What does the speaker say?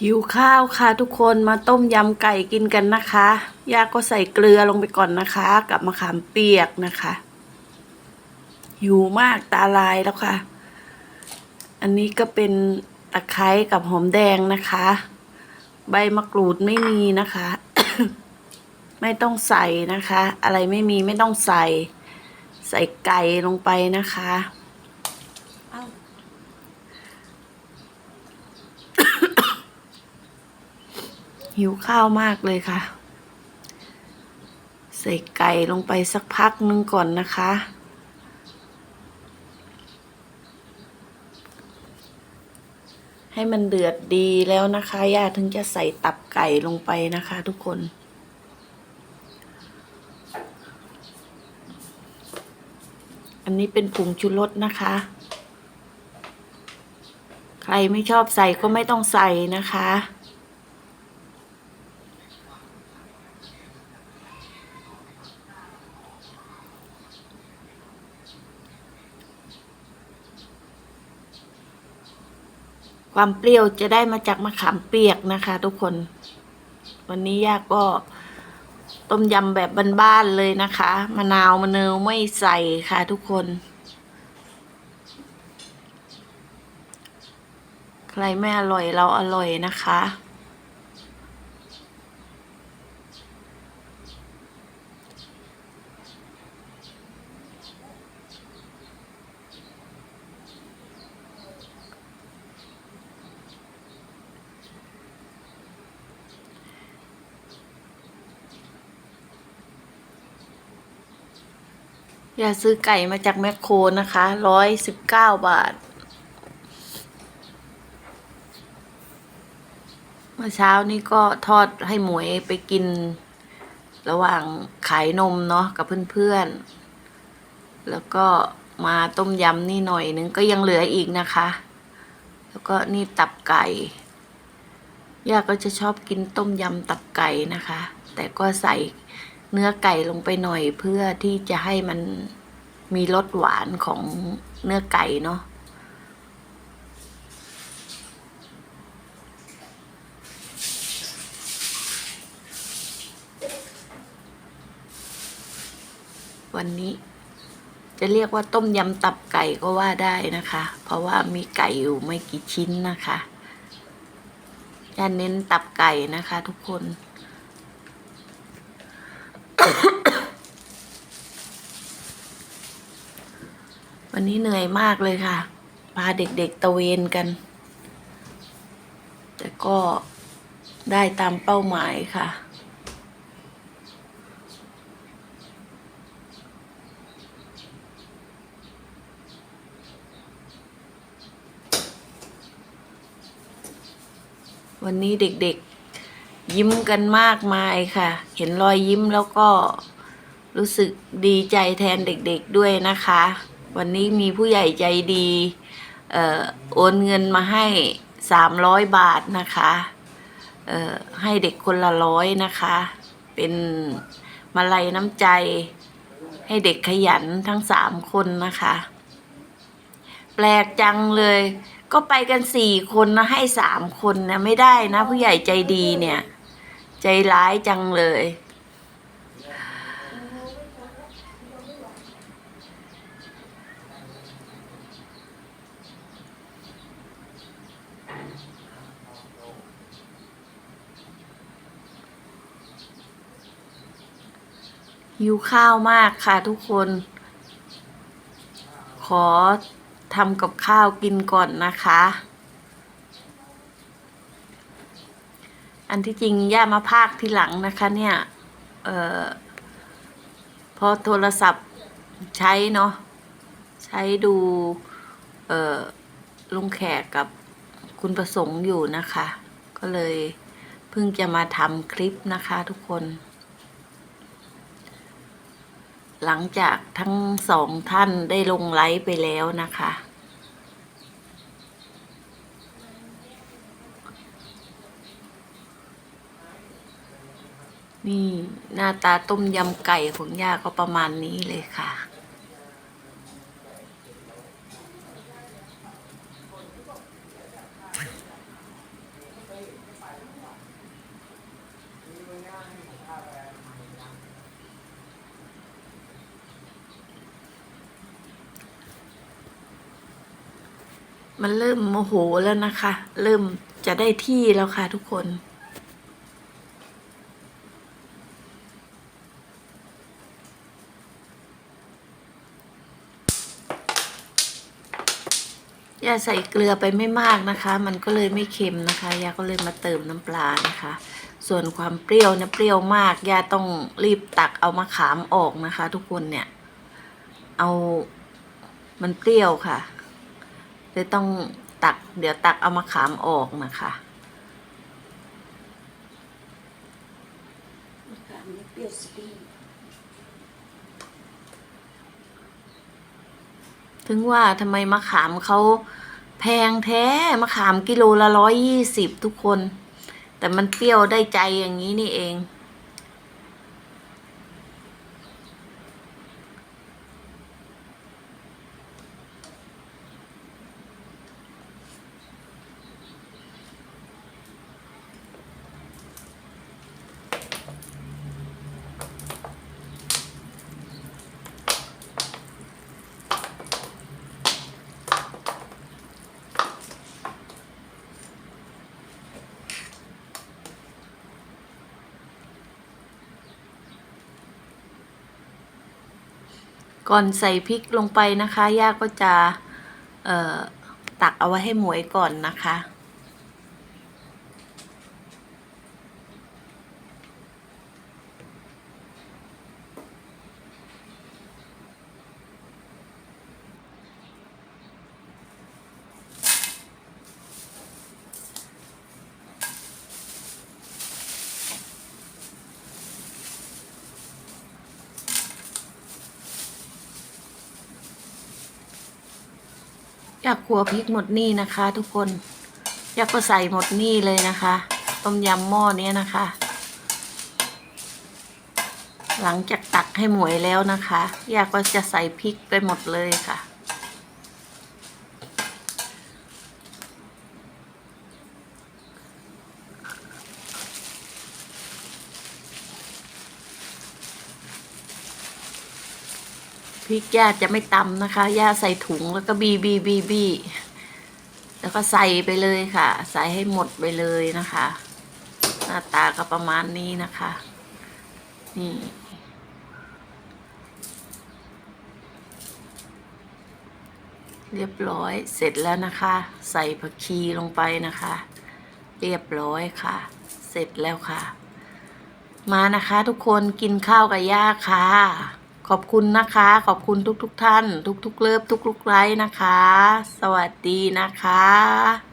หิวข้าวค่ะทุกคนมาต้มยำไก่กินกันนะคะย่าก็ใส่เกลือลงไปก่อนนะคะ กับมะขามเปียกนะคะหิวมากตาลายแล้วค่ะ อันนี้ก็เป็นตะไคร้กับหอมแดงนะคะ ใบมะกรูดไม่มีนะคะ ไม่ต้องใส่นะคะ อะไรไม่มีไม่ต้องใส่ ใส่ไก่ลงไปนะคะ หิวข้าวมากเลยค่ะ ใส่ไก่ลงไปสักพักนึงก่อนนะคะ ให้มันเดือดดีแล้วนะคะย่าถึงจะใส่ตับไก่ลงไปนะคะทุกคนอันนี้เป็นผงชูรสนะคะ ใครไม่ชอบใส่ก็ไม่ต้องใส่นะคะ ความเปรี้ยวจะได้มาจากมะขามเปียกนะคะ ทุกคน วันนี้ย่าก็ต้มยำแบบบ้านๆเลยนะคะ มะนาวมะเนาวไม่ใส่ค่ะ ทุกคน ใครไม่อร่อยเราอร่อยนะคะ อย่าซื้อไก่มาจากแมคโครนะคะร้อยสิบเก้าบาท เมื่อเช้านี้ก็ทอดให้หมวยไปกิน ระหว่างขายนมเนาะกับเพื่อนๆ แล้วก็มาต้มยำนี่หน่อยนึงก็ยังเหลืออีกนะคะ แล้วก็นี่ตับไก่ ย่าก็จะชอบกินต้มยำตับไก่นะคะ แต่ก็ใส่ เนื้อไก่ลงไปหน่อยเพื่อที่จะให้มันมีรสหวานของเนื้อไก่เนาะวันนี้จะเรียกว่าต้มยำตับไก่ก็ว่าได้นะคะ เพราะว่ามีไก่อยู่ไม่กี่ชิ้นนะคะจะเน้นตับไก่นะคะทุกคน วันนี้เหนื่อยมากเลยค่ะ พาเด็กๆตะเวนกัน แต่ก็ได้ตามเป้าหมายค่ะ วันนี้เด็กๆยิ้มกันมากมายค่ะ เห็นรอยยิ้มแล้วก็รู้สึกดีใจแทนเด็กๆด้วยนะคะ วันนี้มีผู้ใหญ่ใจดีเอ่อโอนเงินมาให้สามร้อยบาทนะคะเอ่อให้เด็กคนละร้อยนะคะ เป็นมาลัยน้ำใจ ให้เด็กขยันทั้งสามคนนะคะ แปลกจังเลย ก็ไปกันสี่คนนะให้สามคนนะไม่ได้นะ ผู้ใหญ่ใจดีเนี่ย ใจร้ายจังเลย หิวข้าวมากค่ะทุกคน ขอทำกับข้าวกินก่อนนะคะ อันที่จริงย่ามาพากทีหลังนะคะเนี่ยเอ่อพอโทรศัพท์ใช้เนาะใช้ดูเอ่อลุงแขกกับคุณประสงค์อยู่นะคะ ก็เลยเพิ่งจะมาทำคลิปนะคะทุกคน หลังจากทั้งสองท่านได้ลงไลฟ์ไปแล้วนะคะ นี่หน้าตาต้มยำไก่ของย่าก็ประมาณนี้เลยค่ะ น มันเริ่มโมโหแล้วนะคะ เริ่มจะได้ที่แล้วค่ะทุกคนย่าใส่เกลือไปไม่มากนะคะ มันก็เลยไม่เค็มนะคะ ยาก็เลยมาเติมน้ำปลานะคะ ส่วนความเปรี้ยวเนี่ยเปรี้ยวมาก ยาต้องรีบตักเอามะขามออกนะคะ ทุกคนเนี่ย เอามันเปรี้ยวค่ะ เลยต้องตัก เดี๋ยวตักเอามะขามออกนะคะมะขามนี่เปรี้ยวสีถึงว่าทำไมมะขามเขาแพงแท้มะขามกิโลละร้อยยี่สิบทุกคน แต่มันเปรี้ยวได้ใจอย่างนี้นี่เอง ก่อนใส่พริกลงไปนะคะย่าก็จะตักเอาไว้ให้หมวยก่อนนะคะ อยากขัวพริกหมดนี่นะคะ ทุกคนอยากก็ใส่หมดนี่เลยนะคะ ต้มยำหม้อเนี้ยนะคะ หลังจากตักให้หมวยแล้วนะคะ อยากก็จะใส่พริกไปหมดเลยค่ะ ริกย่าจะไม่ตำนะคะย่าใส่ถุงแล้วก็บีบีบีบีแล้วก็ใส่ไปเลยค่ะ ใส่ให้หมดไปเลยนะคะ หน้าตาก็ประมาณนี้นะคะ นี่เรียบร้อยเสร็จแล้วนะคะ ใส่ผักชีลงไปนะคะ เรียบร้อยค่ะ เสร็จแล้วค่ะ มานะคะทุกคนกินข้าวกับย่าค่ะ ขอบคุณนะคะ ขอบคุณทุกๆทท่าน ทุกๆเลิฟทุกๆไลค์นะคะ สวัสดีนะคะ